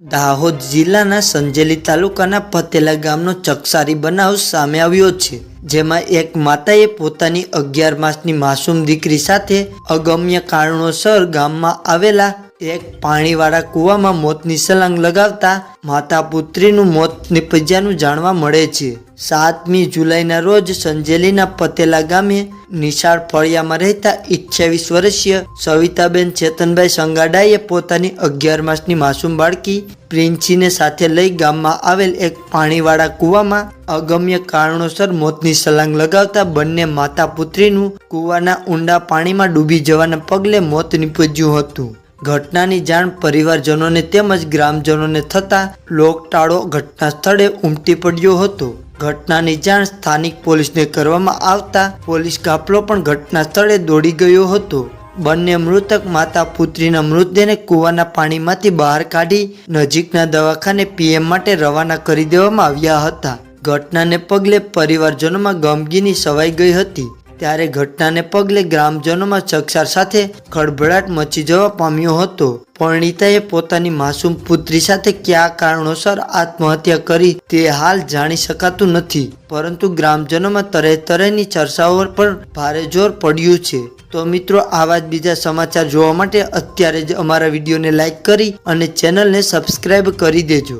દાહોદ જિલ્લાના સંજેલી તાલુકાના પતેલા ગામનો ચકસારી બનાવ સામે આવ્યો છે, જેમાં એક માતાએ પોતાની અગિયાર માસની માસૂમ દીકરી સાથે અગમ્ય કારણોસર ગામમાં આવેલા એક પાણીવાળા કૂવામાં મોતની સલાંગ લગાવતા માતા પુત્રીનું મોત નિપજ્યાનું જાણવા મળે છે. સાતમી જુલાઈના રોજ સંજેલીના પતેલા ગામે નિશાળ ફળિયામાં રહેતા અઠ્યાવીસ વર્ષીય સવિતાબેન ચેતનભાઈ સંગાડાએ પોતાની અગિયાર માસની માસૂમ બાળકી પ્રિન્સીને સાથે લઈ ગામમાં આવેલ એક પાણીવાળા કૂવામાં અગમ્ય કારણોસર મોતની સલાંગ લગાવતા બંને માતા પુત્રીનું કૂવાના ઊંડા પાણીમાં ડૂબી જવાના પગલે મોત નીપજ્યું હતું. ઘટનાની જાણ પરિવારજનોને તેમજ ગ્રામજનોને થતાં લોકટાળો ઘટના સ્થળે ઉમટી પડ્યો હતો. ઘટનાની જાણ સ્થાનિક પોલીસને કરવામાં આવતા પોલીસ કાફલો પણ ઘટના સ્થળે દોડી ગયો હતો. બંને મૃતક માતા પુત્રીના મૃતદેહને કૂવાના પાણીમાંથી બહાર કાઢી નજીકના દવાખાને પીએમ માટે રવાના કરી દેવામાં આવ્યા હતા. ઘટનાને પગલે પરિવારજનોમાં ગમગીની સવાઈ ગઈ હતી. ત્યારે ઘટનાને પગલે ગ્રામજનોમાં ચકચાર સાથે ખળભળાટ મચી જવા પામ્યો હતો. પરણિતાએ પોતાની માસૂમ પુત્રી સાથે કયા કારણોસર આત્મહત્યા કરી તે હાલ જાણી શકાતું નથી. પરંતુ ગ્રામજનોમાં તરહ તરહની ચર્ચાઓ પર ભારે જોર પડ્યું છે. તો મિત્રો, આવા જ બીજા સમાચાર જોવા માટે અત્યારે જ અમારા વિડીયોને લાઇક કરી અને ચેનલને સબસ્ક્રાઈબ કરી દેજો.